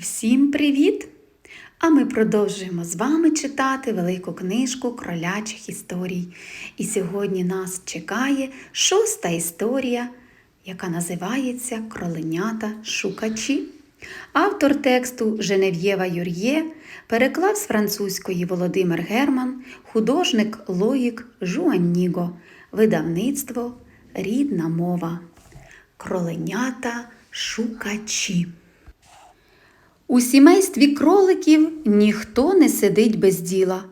Всім привіт! А ми продовжуємо з вами читати велику книжку кролячих історій. І сьогодні нас чекає шоста історія, яка називається Кроленята Шукачі. Автор тексту Женев'єва Юр'є переклав з французької Володимир Герман, художник Лоїк Жуанніго, видавництво Рідна мова. Кроленята Шукачі. У сімействі кроликів ніхто не сидить без діла.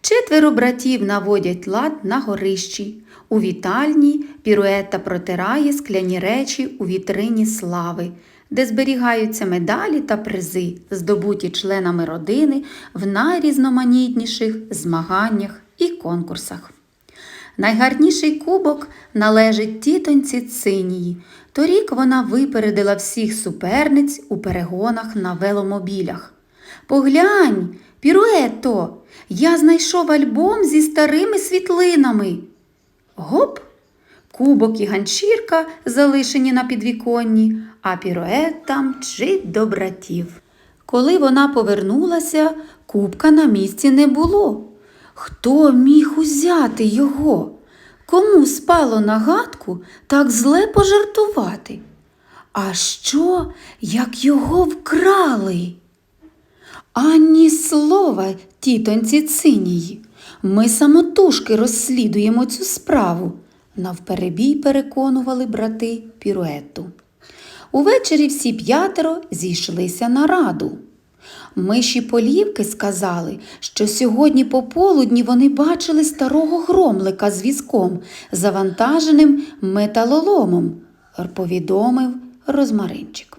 Четверо братів наводять лад на горищі. У вітальні піруета протирає скляні речі у вітрині слави, де зберігаються медалі та призи, здобуті членами родини в найрізноманітніших змаганнях і конкурсах. Найгарніший кубок належить тітоньці Цинії. Торік вона випередила всіх суперниць у перегонах на веломобілях. Поглянь, піруето, я знайшов альбом зі старими світлинами. Гоп! Кубок і ганчірка залишені на підвіконні, а піруета мчить до братів. Коли вона повернулася, кубка на місці не було. Хто міг узяти його? Кому спало на гадку так зле пожартувати? А що, як його вкрали? Ані слова, тітоньці цинії. Ми самотужки розслідуємо цю справу, навперебій переконували брати піруету. Увечері всі п'ятеро зійшлися на раду. Миші полівки сказали, що сьогодні пополудні вони бачили старого громлика з візком, завантаженим металоломом, повідомив розмаринчик.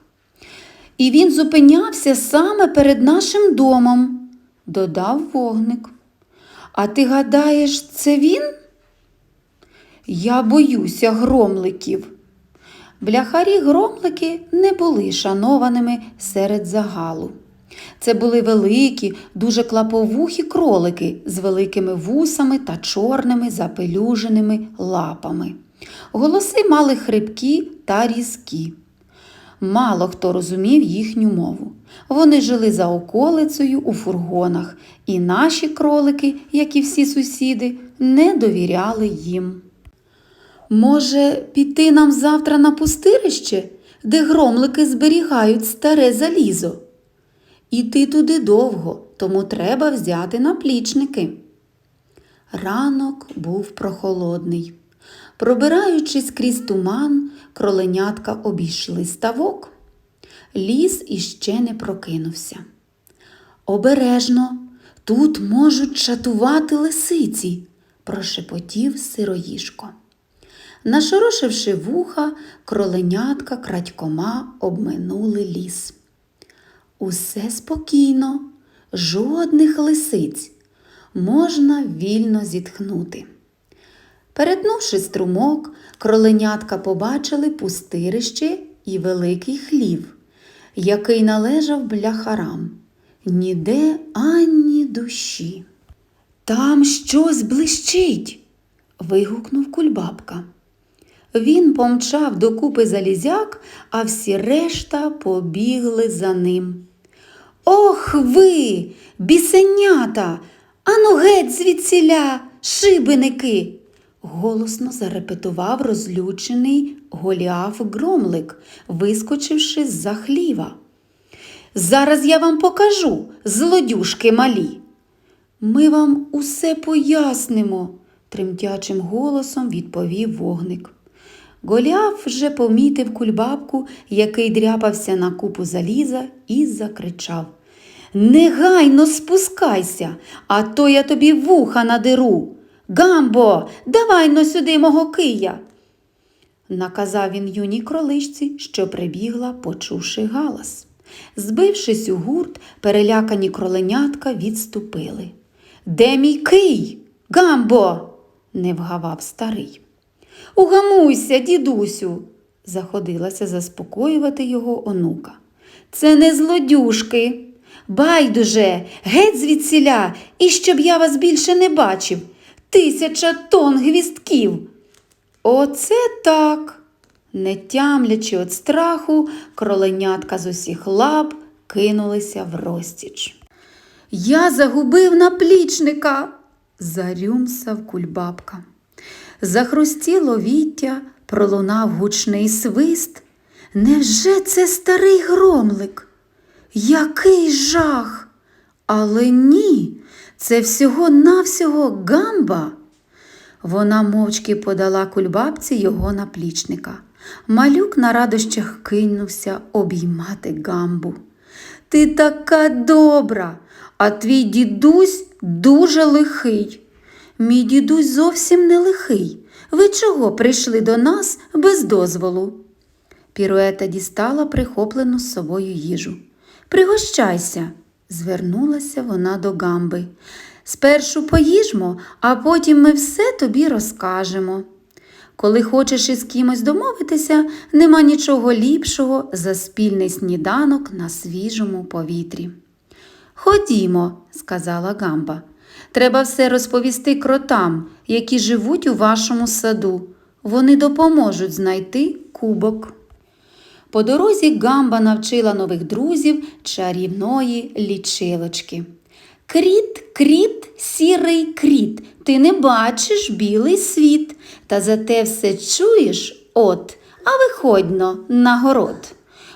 І він зупинявся саме перед нашим домом, додав вогник. А ти гадаєш, це він? Я боюся громликів. Бляхарі громлики не були шанованими серед загалу. Це були великі, дуже клаповухі кролики з великими вусами та чорними запелюженими лапами. Голоси мали хрипкі та різкі. Мало хто розумів їхню мову. Вони жили за околицею у фургонах, і наші кролики, як і всі сусіди, не довіряли їм. Може, піти нам завтра на пустирище, де громлики зберігають старе залізо? Іти туди довго, тому треба взяти наплічники. Ранок був прохолодний. Пробираючись крізь туман, кроленятка обійшли ставок. Ліс іще не прокинувся. Обережно, тут можуть чатувати лисиці, прошепотів сироїшко. Нашорошивши вуха, кроленятка крадькома обминули ліс. Усе спокійно, жодних лисиць, можна вільно зітхнути. Перетнувши струмок, кроленятка побачили пустирище і великий хлів, який належав бляхарам. Ніде ані душі. Там щось блищить. вигукнув кульбабка. Він помчав до купи залізяк, а всі решта побігли за ним. Ох ви, бісенята, ану геть звідсіля, шибеники. Голосно зарепетував розлючений Голіаф Громлик, вискочивши з-за хліва. Зараз я вам покажу, злодюшки малі. Ми вам усе пояснимо, тремтячим голосом відповів вогник. Голіаф вже помітив кульбабку, який дряпався на купу заліза, і закричав Негайно спускайся, а то я тобі вуха надеру. Гамбо, давай но сюди мого кия. Наказав він юній кроличці, що прибігла, почувши галас. Збившись у гурт, перелякані кроленятка відступили. Де мій кий? Гамбо? не вгавав старий. Угамуйся, дідусю, заходилася заспокоювати його онука. Це не злодюшки. Байдуже, геть звідсіля, і щоб я вас більше не бачив. Тисяча тонн гвістків. Оце так. Не тямлячи від страху, кроленятка з усіх лап кинулися в розтіч. Я загубив наплічника, зарюмсав кульбабка. Захрустіло віття, пролунав гучний свист. Невже це старий громлик? Який жах! Але ні, це всього-навсього гамба. Вона мовчки подала кульбабці його наплічника. Малюк на радощах кинувся обіймати гамбу. Ти така добра, а твій дідусь дуже лихий. Мій дідусь зовсім не лихий. Ви чого прийшли до нас без дозволу? Піруета дістала прихоплену з собою їжу. Пригощайся, звернулася вона до гамби. Спершу поїжмо, а потім ми все тобі розкажемо. Коли хочеш із кимось домовитися, нема нічого ліпшого за спільний сніданок на свіжому повітрі. Ходімо, сказала гамба. Треба все розповісти кротам, які живуть у вашому саду. Вони допоможуть знайти кубок. По дорозі гамба навчила нових друзів чарівної лічилочки. Кріт, кріт, сірий кріт, ти не бачиш білий світ, та зате все чуєш от, а виходьно на город.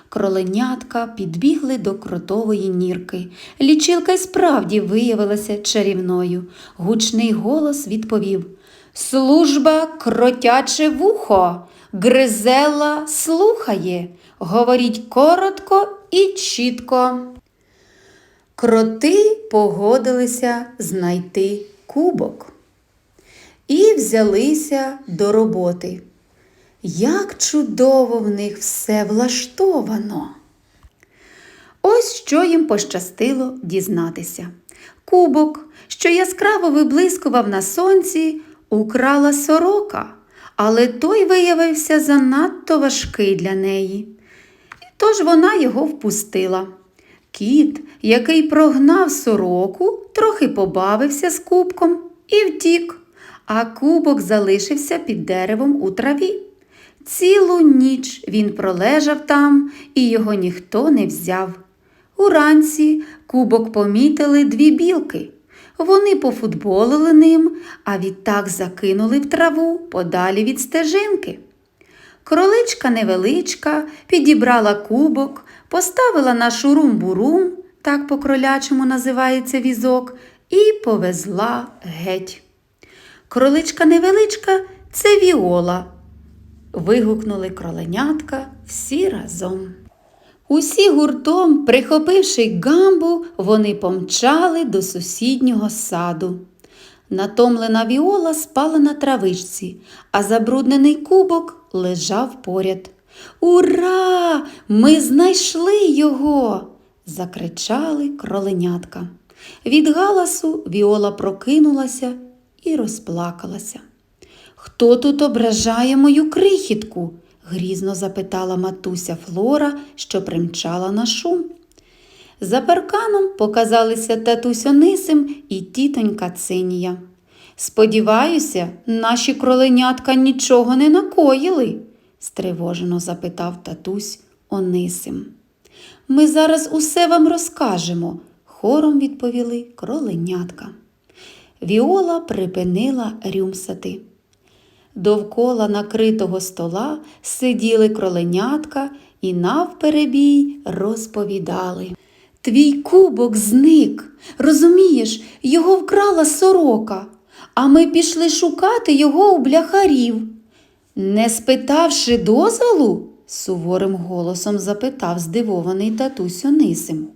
Кроленятка підбігли до кротової нірки. Лічилка й справді виявилася чарівною. Гучний голос відповів Служба кротяче вухо, Гризела слухає, говоріть коротко і чітко. Кроти погодилися знайти кубок і взялися до роботи. Як чудово в них все влаштовано. Ось що їм пощастило дізнатися. Кубок, що яскраво виблискував на сонці, украла сорока, але той виявився занадто важкий для неї. Тож вона його впустила. Кіт, який прогнав сороку, трохи побавився з кубком і втік, а кубок залишився під деревом у траві. Цілу ніч він пролежав там, і його ніхто не взяв. Уранці кубок помітили дві білки. Вони пофутболили ним, а відтак закинули в траву подалі від стежинки. Кроличка невеличка підібрала кубок, поставила на шурум-бурум, так по кролячому називається візок, і повезла геть. Кроличка невеличка це віола. Вигукнули кроленятка всі разом. Усі гуртом, прихопивши гамбу, вони помчали до сусіднього саду. Натомлена віола спала на травичці, а забруднений кубок лежав поряд. Ура! Ми знайшли його! закричали кроленятка. Від галасу Віола прокинулася і розплакалася. Хто тут ображає мою крихітку? Грізно запитала матуся Флора, що примчала на шум. За парканом показалися татусь Онисим і тітонька Цинія. Сподіваюся, наші кроленятка нічого не накоїли, стривожено запитав татусь Онисим. Ми зараз усе вам розкажемо, хором відповіли кроленятка. Віола припинила рюмсати. Довкола накритого стола сиділи кроленятка і навперебій розповідали. Твій кубок зник. Розумієш, його вкрала сорока, а ми пішли шукати його у бляхарів. Не спитавши дозволу? суворим голосом запитав здивований татусь Онисим.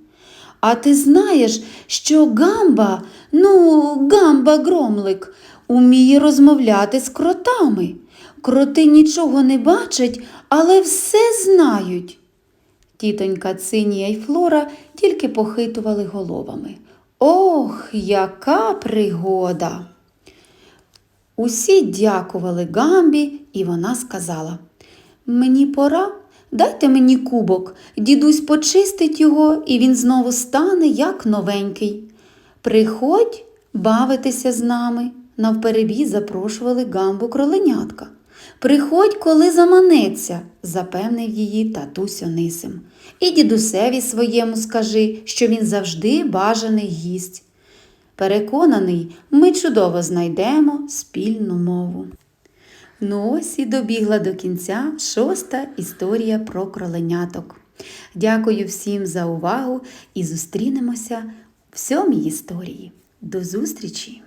А ти знаєш, що гамба, ну, гамба громлик, уміє розмовляти з кротами. Кроти нічого не бачать, але все знають. Тітонька Цинія й Флора тільки похитували головами. Ох, яка пригода! Усі дякували Гамбі, і вона сказала Мені пора, дайте мені кубок, дідусь почистить його, і він знову стане, як новенький. Приходь бавитися з нами, навперебій запрошували гамбу кроленятка. Приходь, коли заманеться, запевнив її татусь Онисим. І дідусеві своєму скажи, що він завжди бажаний гість. Переконаний, ми чудово знайдемо спільну мову. Ну ось і добігла до кінця шоста історія про кроленяток. Дякую всім за увагу і зустрінемося в сьомій історії. До зустрічі!